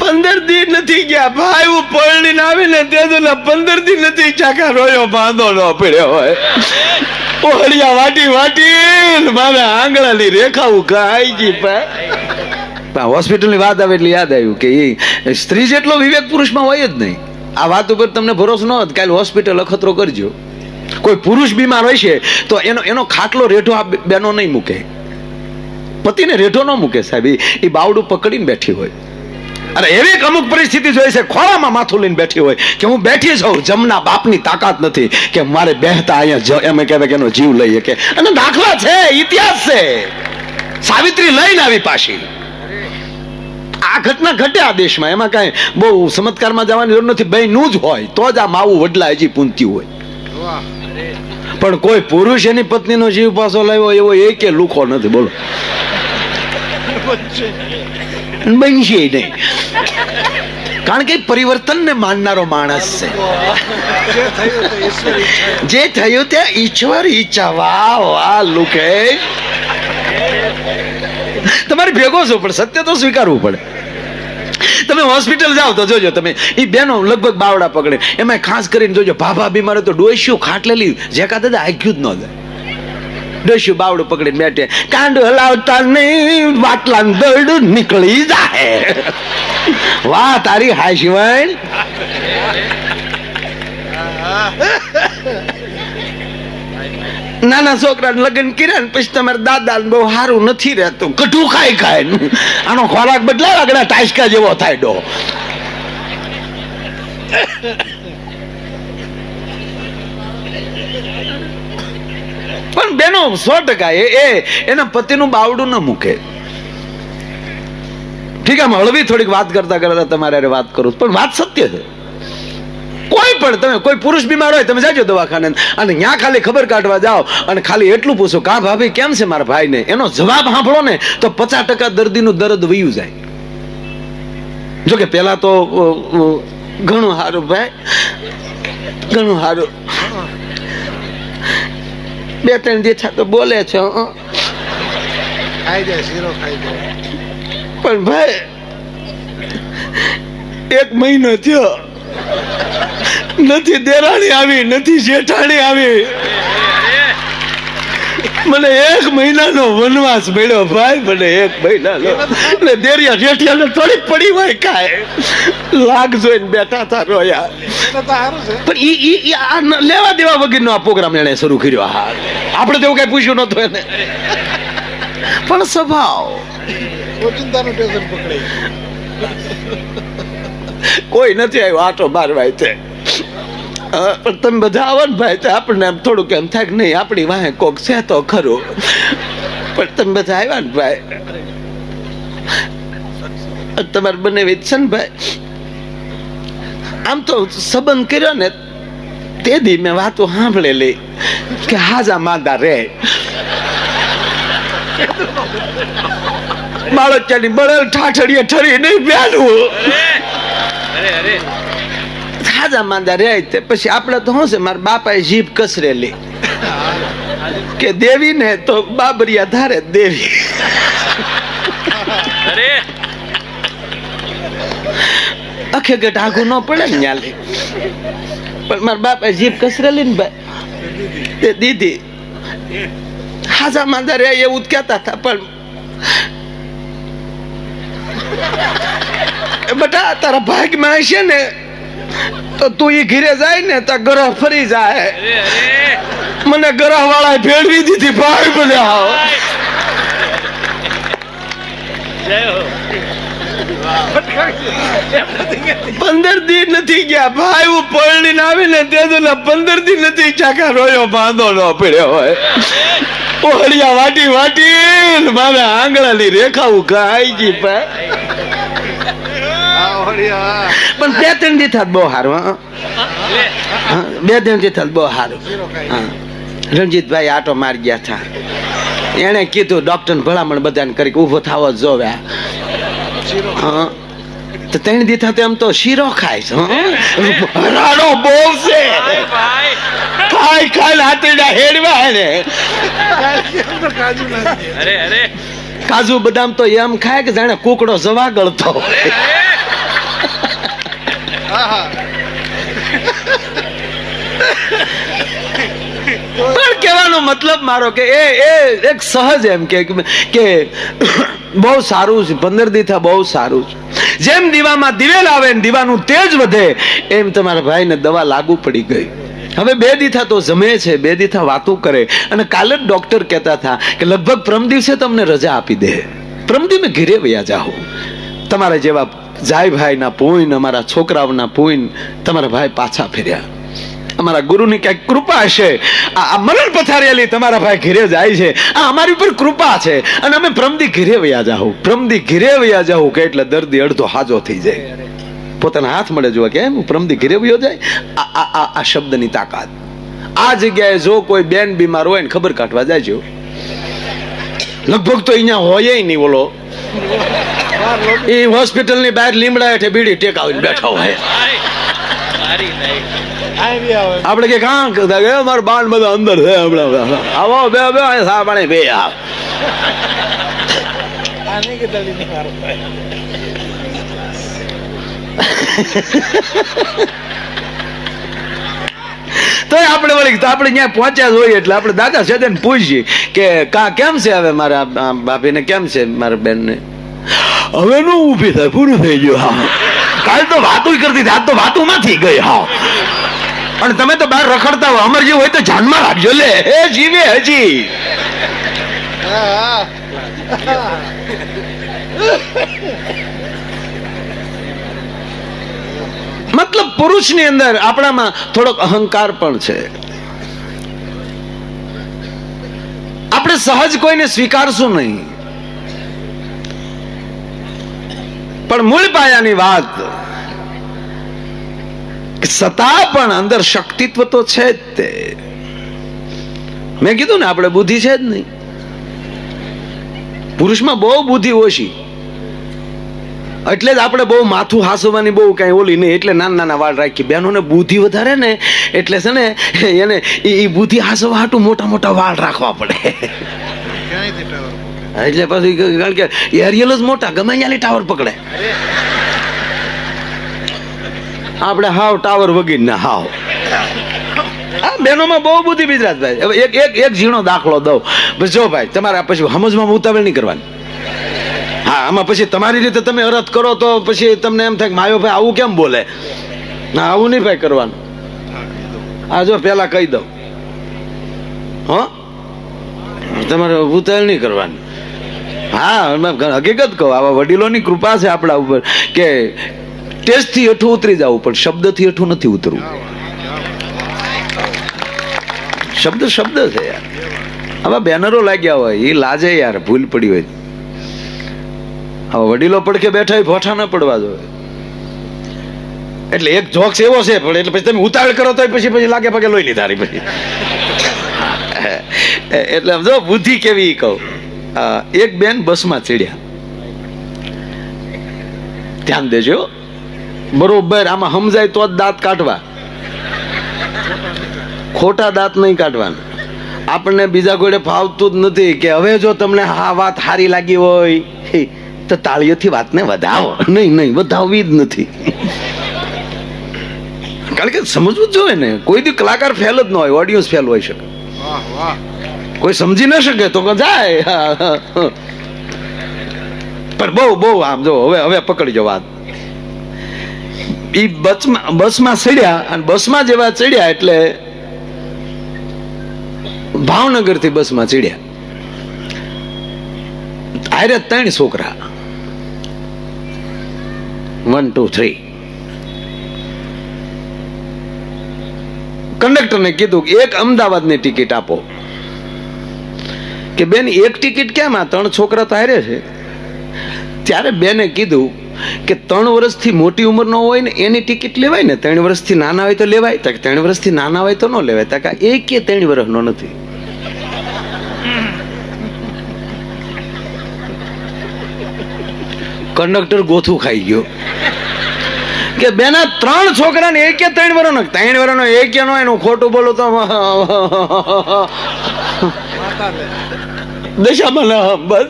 પંદર દિન નથી ગયા. ભાઈ, હું પરણી આવે ને તે તો પંદર દિન નથી ચાકા રોયો બાંધો ન પડ્યો હોય. ઓળિયા વાટી વાટી મારા આંગળાની રેખાઓ ખાઈ ગઈ પા હોસ્પિટલની વાત આવે એટલે યાદ આવ્યું કે એ સ્ત્રી જેટલો વિવેક પુરુષમાં હોય જ નહીં. આ વાત ઉપર તમને ભરોસો ન હોત, કાલે હોસ્પિટલ અખતરો કરજો. કોઈ પુરુષ બીમાર હોય છે, તો એનો એનો ખાટલો રેઠો આ બેનો નહીં મૂકે. પતિને રેઠો ન મૂકે સાહેબ. ઈ બાવડું પકડીને બેઠી હોય. અરે એવી અમુક પરિસ્થિતિ જોઈ છે, ખોળામાં માથું લઈને બેઠી હોય કે હું બેઠી છું, જમના બાપની તાકાત નથી કે મારે બેહતા અહીંયા એમ કહેવાય કે એનો જીવ લઈ શકે. અને દાખલા છે, ઇતિહાસ છે. સાવિત્રી લઈને આવી પાછી. આ ઘટના ઘટે આ દેશમાં, એમાં કાંઈ બહુ ચમત્કારમાં જવાની જરૂર નથી. બહેનું જ હોય, તો જ આ માવું વડલા હજી પૂંતી હોય. પણ કોઈ પુરુષ એની પત્નીનો જીવ પાછો લાવ્યો એવો એકે લુખો નથી, બોલો. બનશે નહીં કારણ કે પરિવર્તનને માનનારો માણસ છે. જે થયું તે ઈશ્વર ઈચ્છા વાહ વાહ લુકે. તમારે ભેગો છો પણ સત્ય તો સ્વીકારવું પડે. તમે હોસ્પિટલ જાઓ તો જોજો તમે. એ બેનો લગભગ બાવડા પકડે. એમાં ખાસ કરીને જોજો ભાભા બીમાર તો ડોસ્યું ખાટલેલી જેકા દાદા આખ્યું જ ન જાય. ડોસ્યું બાવડું પકડી બેઠે. કાંડ હલાવતા નહીં વાટલા દડ નીકળી જાય વાહ, તારી હા શિવાય. નાના છોકરા લગ્ન કર્યા ને પછી તમારા દાદા બહુ સારું નથી રહેતું. કઠું ખાય ખાય આનો ખોરાક બદલાય આગળ ટાઈસકા જેવો થાય ડો પણ બેનો, સો ટકા, એ એના પતિનું બાવડું ન મૂકે. ઠીક આમ હળવી થોડીક વાત કરતા કરતા તમારે વાત કરું પણ વાત સત્ય છે. કોઈ પણ તમે, કોઈ પુરુષ બીમાર હોય, તમે જાજો દવાખાને અને ત્યાં ખાલી ખબર કાઢવા જાઓ અને ખાલી એટલું પૂછો કા ભાભી કેમ છે મારા ભાઈને? એનો જવાબ સાંભળો ને તો પચાસ ટકા દર્દીનું દર્દ વયું જાય. જો કે પેલા તો ઘણું સારું ભાઈ, ઘણું સારું. બે ત્રણ દિવસ તો બોલે છે પણ ભાઈ એક મહિનો થયો. નથી દેરાણી આવી નથી જેઠાણી આવી. મને એક મહિનાનો વનવાસ મળ્યો ભાઈ મને એક મહિનાનો. ને દેરિયા જેઠિયાને થોડી પડી હોય કાય લાગ જોઈને બેઠા હતા રોયા. તો પણ ઈ ઈ આ લેવા દેવા વગરનો આ પ્રોગ્રામ એણે શરૂ કર્યો. હા. આપણે તો એવું કઈ પૂછ્યું નતું એને. પણ સ્વભાવ. કોઈ નથી આવ્યો આટો મારવાય તે. અ, પણ તમે બધા આવો ને ભાઈ, તો આપણને આમ થોડુંક એમ થાય કે નહીં, આપણી વાહે કોક છે તો ખરું. પણ તમે બધા આવ્યા ને ભાઈ. તમારે બંને છે ને ભાઈ. આમ તો સંબંધ કર્યો ને, તે દી મેં વાતો સાંભળેલી કે હાજા માંદા રે. બાળકની બળેલ ઠાઠડીએ ઠરી નહીં બેઠવું હાજા માંદા રે તે પછી આપણે તો શું છે મારા બાપાએ જીભ કસરેલી. કે દેવી ને તો બાબરિયા ધારે દેવી. અખે ગટ આઘું ન પડે ને ન્યાલી. પણ મારા બાપાએ જીભ કસરેલી ને ભાઈ. તે દીધી હાજા માંદા રે એવું જ કહેતા હતા પણ બેટા તારા ભાગમાં હશે ને તો તું એ ઘીરે જાય ને તો ગ્રહ ફરી જાય. મને ગ્રહ વાળા ભેળવી દીધી ભાઈ બધા પંદર દી નથી ગયા ભાઈ હું પરણીને આવીને તે પંદર દી નથી ચાકા રોયો બાંધો ન પડ્યો હોય. ઓહળિયા વાટી વાટી મારા આંગળાની રેખા ઉઘાઈ ગઈ ભાઈ. પણ બે ત્રણ દી થાત બહુ સારું બે ત્રણ દી થાત બહુ સારું રણજીતભાઈ આટો મારી ગયા હતા એણે કીધું ડોક્ટર ભલામણ બધાને કરી ઊભો થવો જોવે. હા. તો ત્રણ દી તો એમ તો શીરો ખાય છે? રાડો બહુ છે. ખાય ખાય હાથીડા હેડવા એને. કાજુ કાજુ બદામ તો એમ ખાય કે જાણે કુકડો જવા ગળતો હોય. પણ કહેવાનો મતલબ મારો કે એ એ એક સહજ એમ કે કે બહુ સારું છે, પંદર દીથા બહુ સારું છે. જેમ દીવામાં દિવેલ આવે ને દીવાનું તેજ વધે, એમ તમારા ભાઈને દવા લાગુ પડી ગઈ. હવે બે દીથા તો જમે છે, બે દીથા વાતો કરે. અને કાલે જ ડોક્ટર કહેતા હતા કે લગભગ પ્રમ દિવસે તમને રજા આપી દે. પ્રમ દિવસે ઘેરે વયા જાઓ. તમારા જેવા જાય ભાઈના પૂન અમારા છોકરાઓના પૂન તમારા ભાઈ પાછા ફેર્યા. અમારા ગુરુની ક્યાંક કૃપા હશે આ મરણ પથારેલી તમારા ભાઈ ઘેરે જાય છે. આ અમારી ઉપર કૃપા છે. અને અમે પ્રમદી ઘેરે વયા જાઉં પ્રમદી ઘેરે વયા જાઉં કે એટલે દર્દી અડધો હાજો થઈ જાય. પોતાના હાથ મળે જોવા કે એમ પ્રમદી ઘેરે વયો જાય. આ આ આ શબ્દની તાકાત. આ જગ્યાએ જો કોઈ બેન બીમાર હોય ને ખબર કાઢવા જાય છે લગભગ તો અહીંયા હોય નહીં બોલો બાર હોસ્પિટલની બહાર લીમડા હેઠે બીડી ટેકાવીને બેઠા હોય. આપણે કે કાં મારા બાણ બધા અંદર છે હમણાં. આવો બે બે સા પાણી બે આ તો આપણે વળી આપણે ત્યાં પહોંચ્યા જ હોઈએ એટલે આપણે દાદા છે પૂછીએ કે કા કેમ છે હવે મારા બાપીને કેમ છે મારા બેનને? હવે નું ઊભી થાય, પૂરું થઈ ગયું, હા. કાલ તો વાતો કરતી હતી, આજ તો વાતો નથી ગઈ, હા. પણ તમે તો બહાર રખડતા હોય, અમર જેવું હોય તો જાનમાં રાખજો, લે. હે, જીવે હજી. મતલબ પુરુષની અંદર આપણામાં થોડોક અહંકાર પણ છે. આપણે સહજ કોઈને સ્વીકારશું નહીં. પણ મૂળ પાયાની વાત સતા પણ અંદર શક્તિત્વ તો છે જ તે. મેં કીધું ને, આપણે બુદ્ધિ છે જ નહીં. પુરુષમાં બહુ બુદ્ધિ ઓછી એટલે જ આપણે બહુ માથું હાસવાની બહુ કાંઈ ઓલી નહીં, એટલે નાના નાના વાળ રાખી બહેનોને બુદ્ધિ વધારે ને, એટલે છે ને, એને એ બુદ્ધિ હાસવા હાટું મોટા મોટા વાળ રાખવા પડે. એટલે પછી કારણ કે એરિયલ જ મોટા, ગમે ત્યાં ટાવર પકડે. આપણે હાવ ટાવર વગીર ના હાવ. આ બહેનોમાં બહુ બુદ્ધિ ગુજરાતભાઈ હવે એક એક એક ઝીણો દાખલો દઉં. બસ જો ભાઈ, તમારે પછી સમજમાં ઉતાવળ નહીં કરવાની. હા, આમાં પછી તમારી રીતે તમે અરથ કરો તો પછી તમને એમ થાય માયો ભાઈ આવું કેમ બોલે? ના, આવું નહીં ભાઈ કરવાનું. આ જો પેલા કહી દઉં. હ? તમારે ઉતાવળ નહીં કરવાની. હા હકીકત કહો, આવા વડીલોની કૃપા છે આપણા ઉપર કે ટેસ્ટથી હેઠું ઉતરી જવું, પણ શબ્દથી હેઠું નથી ઉતરવું. શબ્દ શબ્દ છે યાર. આવા બેનરો લાગ્યા હોય એ લાજે યાર, ભૂલ પડી હોય. હવે વડીલો પડખે બેઠા હોય, ભોઠા ન પડવા જોઈએ એટલે એક જોક્સ એવો છે, પણ એટલે પછી તમે ઉતાવળ કરો તો પછી પછી લાગે પગે લોહી લીધા પછી. એટલે સમજો, બુદ્ધિ કેવી કહું. એક બેન બસમાં ચડ્યા. ધ્યાન દેજો. બરોબર, આમાં સમજાય તો જ દાંત કાઢવા. ખોટા દાંત નહીં કાઢવાના. આપણને બીજા કોઈને ફાવતું જ નથી કે હવે જો તમને આ વાત સારી લાગી હોય તો તાળીઓથી વાતને વધાવો. નહીં નહીં, વધાવવી જ નથી. કારણ કે સમજવું જ જોઈએ ને. કોઈ દી કલાકાર ફેલ જ ન હોય ઓડિયન્સ ફેલ હોય શકે. કોઈ સમજી ન શકે તો જાય. પણ બહુ બહુ આમ જો, હવે હવે પકડજો વાત. ઈ બસમાં બસમાં ચડ્યા અને બસમાં જેવા ચડ્યા એટલે ભાવનગરથી બસમાં ચડ્યા. આરે ત્રણ છોકરા. વન ટુ થ્રી કંડક્ટરને કીધું કે એક અમદાવાદની ટિકિટ આપો. કે બેન, એક ટિકિટ કેમ આ ત્રણ છોકરા તો હારે છે? ત્યારે બેને કીધું કે ત્રણ વર્ષથી મોટી ઉંમરનો હોય ને એની ટિકિટ લેવાય ને, ત્રણ વર્ષથી નાના હોય તો લેવાય, તો ત્રણ વર્ષથી નાના હોય તો ન લેવાય, તો એ કે ત્રણ વર્ષનો નથી. કંડક્ટર ગોથું ખાઈ ગયો. કે બેના ત્રણ છોકરા ને એક ત્રણ વર્ષનો ત્રણ વર્ષનો, એક નો, એનું ખોટું બોલો તો દશામાં ના બસ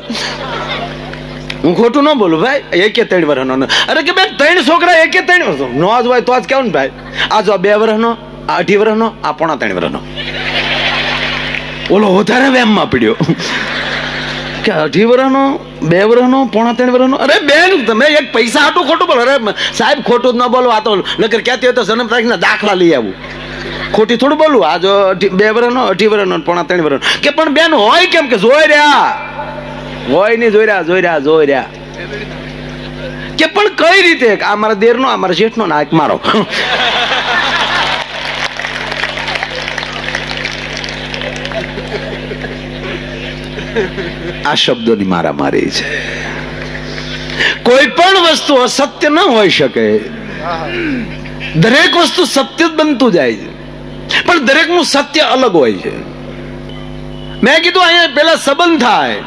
હું ખોટું ન બોલું, ભાઈ, એકે ત્રણ વર્ષનો અરે કે બે ત્રણ છોકરા એકે ત્રણ વર્ષ નો આજ હોય તો આજ કેવું ને ભાઈ? આ જો બે વર્ષનો આ અઢી વર્ષનો આ પોણા ત્રણ વર્ષનો ઓલો વધારે વેમમાં પડ્યો. કે અઢી વર્ષનો બે વર્ષનો પોણા ત્રણ વર્ષનો અરે બેન, તમે એક પૈસા આટું ખોટું બોલો. અરે સાહેબ, ખોટું જ ન બોલો, આ તો નકર ક્યાંથી હોય તો જન્મ તારીખના દાખલા લઈ આવું. ખોટી થોડું બોલું? આ જો બે વરનો અઢી વર્ષનો ને પોણા ત્રણ વર્ષનો કે પણ બેન હોય કેમ કે જોઈ રહ્યા? હોય નહીં જોઈ રહ્યા જોઈ રહ્યા જોઈ રહ્યા. કે પણ કઈ રીતે? આ મારા દેરનો, આ મારા ને એક મારો. આ શબ્દોની મારામારી છે. કોઈ પણ વસ્તુ અસત્ય ન હોઈ શકે. દરેક વસ્તુ સત્ય જ બનતું જાય છે. પણ દરેકનું સત્ય અલગ હોય છે. મેં કીધું અહીંયા પેલા સંબંધ થાય.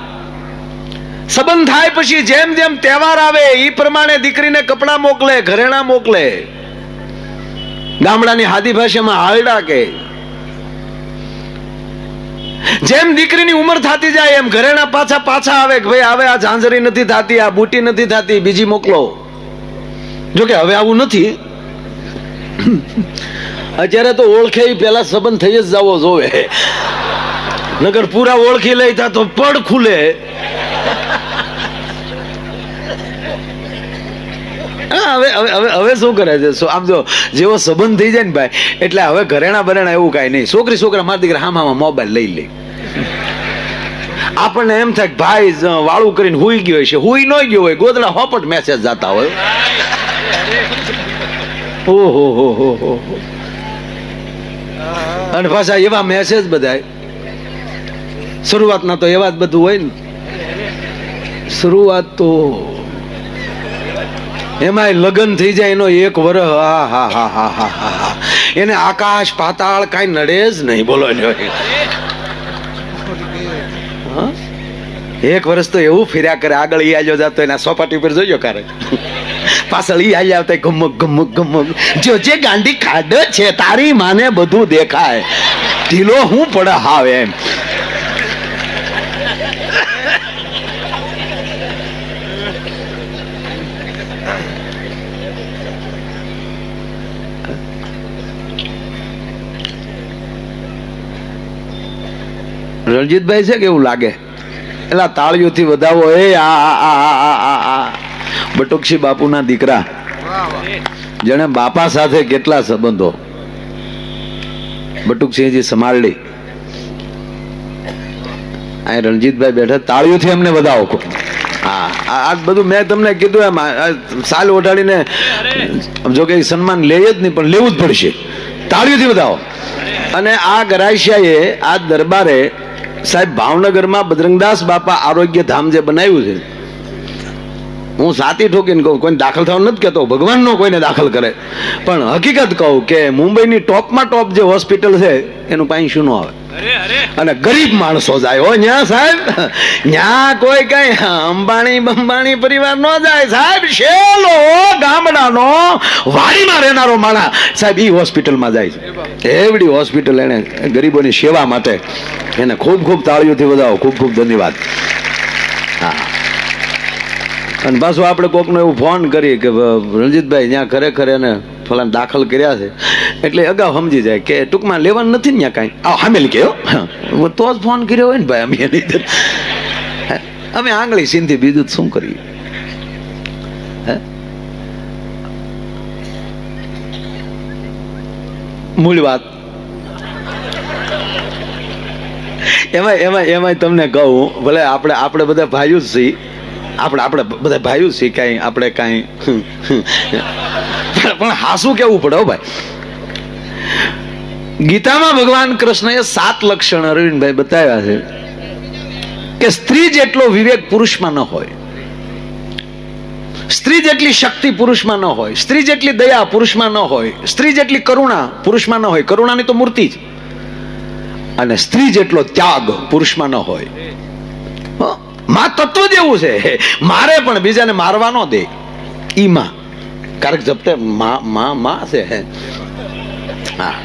સંબંધ થાય પછી જેમ જેમ તહેવાર આવે એ પ્રમાણે દીકરીને કપડાં મોકલે, ઘરેણા મોકલે. ગામડાની હાદી ભાષામાં હાલડા કે જેમ દીકરીની ઉંમર થતી જાય, એમ ઘરેણા પાછા પાછા આવે કે ભાઈ હવે આ ઝાંઝરી નથી થતી, આ બુટી નથી થતી, બીજી મોકલો. જોકે હવે આવું નથી. અત્યારે તો ઓળખે પેલા સંબંધ થઈ જ જવો જોવે. નગર પૂરા ઓળખી લઈ તા પડ ખુલે. હવે હવે હવે શું કરે છે? શું આમ જો, જેવો સંબંધ થઈ જાય ને ભાઈ, એટલે હવે ઘરેણા બરેણા એવું કાંઈ નહીં. છોકરી, છોકરા મારી દીકરા હામ હામાં મોબાઈલ લઈ લે. આપણને એમ થાય ભાઈ વાળું કરીને હુઈ ગયો છે હુઈ ન ગયો હોય, ગોદડા હોપટ મેસેજ જતા હોય. ઓહો હો હો હો. અને પાછા એવા મેસેજ બધાય. શરૂઆતના તો એવા જ બધું હોય ને. શરૂઆત તો એમાંય લગ્ન થઈ જાય એનો એક વર હા હા હા હા હા હા. એને આકાશ પાતાળ કાંઈ નડે જ નહીં, બોલો. એક વર્ષ તો એવું ફેર્યા કરે, આગળ ઈ આલ્યો જાતો, એના સોપાટી ઉપર જોયો કરે ઈ આલ્યા આવતા ગમક ગમક ગમક. જો ગાંડી ખાડ છે, તારી માને બધું દેખાય. ઢીલો હું પડે હાવ એમ. રણજીતભાઈ છે કેવું લાગે? એટલે તાળીઓથી વધાવો. એ આ આ આ આ આ. બટુકશી બાપુના દીકરા. જેણે બાપા સાથે કેટલા સંબંધો. બટુકસિંહજી સમારડી આ રણજીતભાઈ બેઠા. તાળીઓથી અમને વધાવો હા, આ બધું મેં તમને કીધું એમ સાલ ઓઢાડીને જો કે સન્માન લે જ નહીં, પણ લેવું જ પડશે. તાળીઓથી વધાવો. અને આ ગરાસિયાએ આ દરબારે સાહેબ ભાવનગરમાં બજરંગદાસ બાપા આરોગ્ય ધામ જે બનાવ્યું છે હું સાતી ઠોકીને કહું કોઈને દાખલ થવાનું નથી કહેતો ભગવાનનો કોઈને દાખલ કરે. પણ હકીકત કહું કે મુંબઈની ટોપમાં ટોપ જે હોસ્પિટલ છે એનું પાણી શું ન આવે? અને ગરીબ માણસો જાય. હો ન્યા સાહેબ ન્યા કોઈ કઈ અંબાણી બંબાણી પરિવાર ન જાય. સાહેબ શેલો ગામડાનો વાડીમાં રહેનારો માણા સાહેબ ઈ હોસ્પિટલમાં જાય છે. એવડી હોસ્પિટલ એને ગરીબોની સેવા માટે એને ખૂબ ખૂબ તાળીઓથી વધાવો. ખૂબ ખૂબ ધન્યવાદ. હા. અને પાછું આપણે કોકનો એવું ફોન કરીએ કે રણજીતભાઈ ત્યાં ખરેખર એને ફલાણ દાખલ કર્યા છે એટલે અગાઉ સમજી જાય કે ટૂંકમાં લેવાનું નથી ને ત્યાં કાંઈ આ હામેલ કહ્યો. તો જ ફોન કર્યો હોય ને ભાઈ અમે એની? અમે આંગળી સિંધી બીજું શું કરીએ હે? મૂળ વાત એમાં એમાં એમાં તમને કહું ભલે આપણે આપણે બધા ભાઈઓ જ છીએ આપણે આપણે બધા ભાઈઓ છીએ આપણે કાંઈ પણ- હાસું કેવું પડે હો ભાઈ ગીતામાં ભગવાન કૃષ્ણએ સાત લક્ષણ અરવિંદભાઈ બતાવ્યા છે કે સ્ત્રી જેટલો વિવેક પુરુષમાં ન હોય, સ્ત્રી જેટલી શક્તિ પુરુષમાં ન હોય, સ્ત્રી જેટલી દયા પુરુષમાં ન હોય, સ્ત્રી જેટલી કરુણા પુરુષમાં ન હોય, કરુણાની તો મૂર્તિ જ અને સ્ત્રી જેટલો ત્યાગ પુરુષમાં ન હોય? માં તત્વ જેવું છે. મારે પણ બીજાને મારવા ન દે. ઈ માં. કારણ કે જપતે માં માં માં છે. હા.